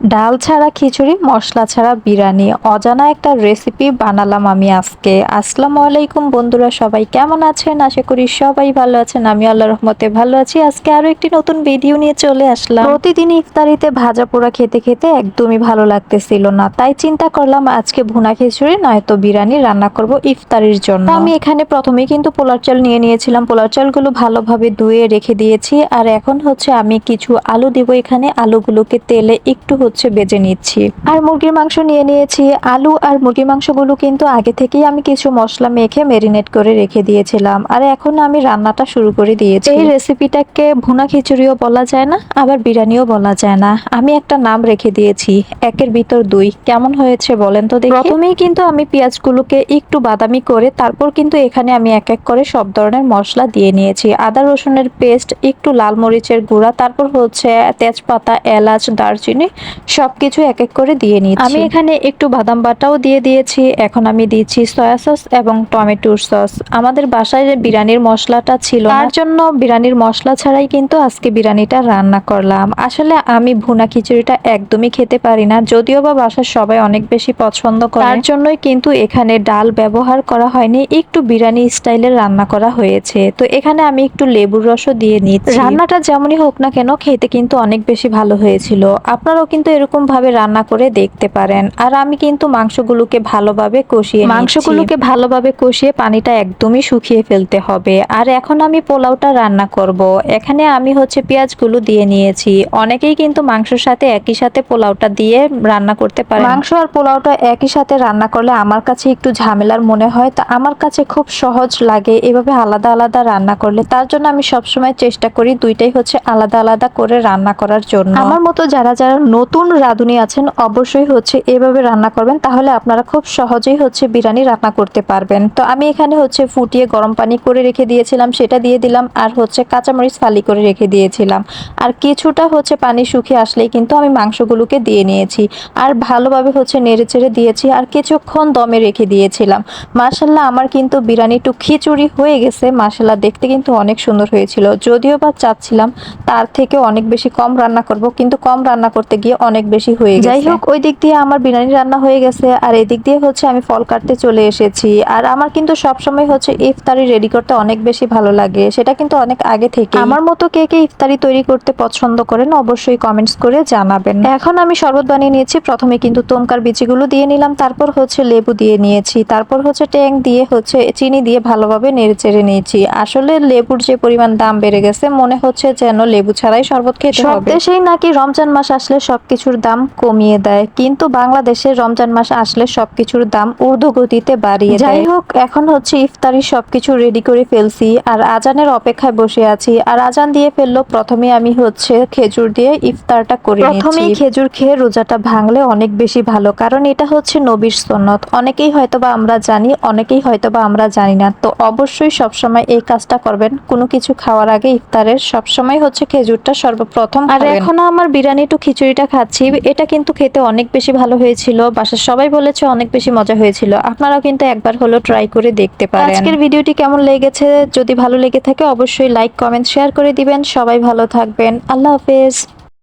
ডাল ছাড়া খিচুড়ি, মশলা ছাড়া বিরিয়ানি। অজানা একটা রেসিপি বানালাম আমি আজকে। আসসালামু আলাইকুম বন্ধুরা, সবাই কেমন আছেন? আশা করি সবাই ভালো আছেন। আমি আল্লাহ রহমতে ভালো আছি। আজকে আরও একটি নতুন ভিডিও নিয়ে চলে আসলাম। প্রতিদিন ইফতারিতে ভাজা পোড়া খেতে খেতে একদমই ভালো লাগতেছিল না। তাই চিন্তা করলাম আজকে ভুনা খিচুড়ি, নয়তো বিরিয়ানি রান্না করব ইফতারির জন্য। আমি এখানে প্রথমেই কিন্তু পোলার চাল নিয়ে নিয়েছিলাম। পোলার চালগুলো ভালোভাবে ধুয়ে রেখে দিয়েছি। আর এখন হচ্ছে আমি কিছু আলু দিব এখানে। আলুগুলোকে তেলে একটু হচ্ছে বেজে নিচ্ছি। আর মুরগির মাংস নিয়ে নিয়েছি। আলু আর মুরগির মাংসগুলো কিন্তু আগে থেকেই আমি কিছু মশলা মেখে মেরিনেট করে রেখে দিয়েছিলাম। আর এখন আমি রান্নাটা শুরু করে দিয়েছি। এই রেসিপিটাকে ভুনা খিচুড়িও বলা যায় না, আবার বিরিয়ানিও বলা যায় না। আমি একটা নাম রেখে দিয়েছি, একের ভিতর দুই। কেমন হয়েছে বলেন তো দেখি। প্রথমেই কিন্তু আমি পেঁয়াজগুলোকে একটু বাদামি করে, তারপর কিন্তু এখানে আমি এক এক করে সব ধরনের মশলা দিয়ে নিয়েছি। আদা, রসুনের পেস্ট, একটু লাল মরিচের গুঁড়া, তারপর হচ্ছে তেজপাতা, এলাচ, দারচিনি সবকিছু এক এক করে দিয়ে নিচ্ছি। আমি এখানে একটু বাদাম বাটাও দিয়ে দিয়েছি এখন আমি দিচ্ছি সয়া সস এবং টমেটোর সস আমাদের বাসায় বিরিয়ানির মশলাটা ছিল তার জন্য বিরিয়ানির মশলা ছাড়াই কিন্তু আজকে বিরিয়ানিটা রান্না করলাম। আসলে আমি ভুনা খিচুড়িটা একদমই খেতে পারি না যদিও বা বাসার সবাই অনেক বেশি পছন্দ করে। তার জন্যই কিন্তু এখানে ডাল ব্যবহার করা হয়নি একটু বিরিয়ানি স্টাইলের রান্না করা হয়েছে। তো এখানে আমি একটু লেবুর রসও দিয়ে নিচ্ছি। রান্নাটা যেমনই হোক না কেন খেতে কিন্তু অনেক বেশি ভালো হয়েছিল। আপনারাও কিন্তু এরকম ভাবে রান্না করে দেখতে পারেন। আর আমি কিন্তু মাংসগুলোকে ভালোভাবে কষিয়ে মাংসগুলোকে ভালোভাবে কষিয়ে পানিটা একদমই শুকিয়ে ফেলতে হবে। আর এখন আমি পোলাওটা রান্না করব। এখানে আমি হচ্ছে পেঁয়াজগুলো দিয়ে নিয়েছি। অনেকেই কিন্তু মাংসের সাথে একই সাথে পোলাওটা দিয়ে রান্না করতে পারে মাংস আর পোলাওটা একই সাথে রান্না করলে আমার কাছে একটু ঝামেলার মনে হয়। তা আমার কাছে খুব সহজ লাগে এভাবে আলাদা আলাদা রান্না করলে। তার জন্য আমি সবসময় চেষ্টা করি দুইটাই হচ্ছে আলাদা আলাদা করে রান্না করার জন্য। আমার মতো যারা যারা নতুন রাঁধুনি আছেন, অবশ্যই হচ্ছে এভাবে রান্না করবেন, তাহলে আপনারা খুব সহজেই হচ্ছে বিরিয়ানি রান্না করতে পারবেন। তো আমি এখানে হচ্ছে ফুটিয়ে গরম পানি করে রেখে দিয়েছিলাম, সেটা দিয়ে দিলাম, আর হচ্ছে কাঁচামরিচ ফালি করে রেখে দিয়েছিলাম। আর কিছুটা হচ্ছে পানি শুকিয়ে আসলেই কিন্তু আমি মাংসগুলোকে দিয়ে নিয়েছি। আর ভালোভাবে হচ্ছে নেড়ে চেড়ে দিয়েছি, আর কিছুক্ষণ দমে রেখে দিয়েছিলাম। মার্শাল্লাহ আমার কিন্তু বিরিয়ানি একটু খিচুড়ি হয়ে গেছে মার্শাল্লাহ দেখতে কিন্তু অনেক সুন্দর হয়েছিল। যদিও বা চাচ্ছিলাম, তার থেকে অনেক বেশি কম রান্না করব, কিন্তু কম রান্না করতে গিয়ে অনেক বেশি হয়ে গেছে। যাই হোক ওই দিক দিয়ে আমার বিরিয়ানি রান্না হয়ে গেছে আর এদিক দিয়ে হচ্ছে আমি ফল কাটতে চলে এসেছি। আর আমার কিন্তু সব সময় হচ্ছে ইফতারি রেডি করতে অনেক বেশি ভালো লাগে সেটা কিন্তু অনেক আগে থেকে আমার মতো কে কে ইফতারি তৈরি করতে পছন্দ করেন অবশ্যই কমেন্টস করে জানাবেন। এখন আমি শরবত বানিয়ে নিয়েছি প্রথমে কিন্তু তোমকার বিচিগুলো দিয়ে নিলাম তারপর হচ্ছে লেবু দিয়ে নিয়েছি তারপর হচ্ছে ট্যাং দিয়ে হচ্ছে চিনি দিয়ে ভালোভাবে নেড়ে চেড়ে নিয়েছি। আসলে লেবুর যে পরিমাণ দাম বেড়ে গেছে মনে হচ্ছে যেন লেবু ছাড়াই শরবত খেতে হবে। দেশেই নাকি রমজান মাস আসলে সবকিছুর দাম কমিয়ে দেয় কিন্তু বাংলাদেশে রমজান মাস আসলে সবকিছুর দাম ঊর্ধ্ব গতিতে বাড়িয়ে যাই হোক এখন হচ্ছে ইফতারি সবকিছু রেডি করে ফেলছি আর আজানের অপেক্ষায় বসে আছি আর আজান দিয়ে ফেলল প্রথমে আমি হচ্ছে খেজুর দিয়ে ইফতারটা করে প্রথমেই খেজুর খেয়ে রোজাটা ভাঙলে অনেক বেশি ভালো কারণ এটা হচ্ছে নবীর সন্নত। অনেকেই হয়তোবা আমরা জানি অনেকেই হয়তোবা আমরা জানি না তো অবশ্যই সবসময় এই কাজটা করবেন। কোনো কিছু খাওয়ার আগে ইফতারের সবসময় হচ্ছে খেজুরটা সর্বপ্রথম আর। এখনও আমার বিরিয়ানি টু খিচুড়িটা খাচ্ছি এটা কিন্তু খেতে অনেক বেশি ভালো হয়েছিল। বাসার সবাই বলেছে অনেক বেশি মজা হয়েছিল। আপনারাও কিন্তু একবার হলো ট্রাই করে দেখতে পারেন। আজকের ভিডিওটি কেমন লেগেছে? যদি ভালো লেগে থাকে, অবশ্যই লাইক কমেন্ট শেয়ার করে দিবেন। সবাই ভালো থাকবেন। আল্লাহ হাফেজ।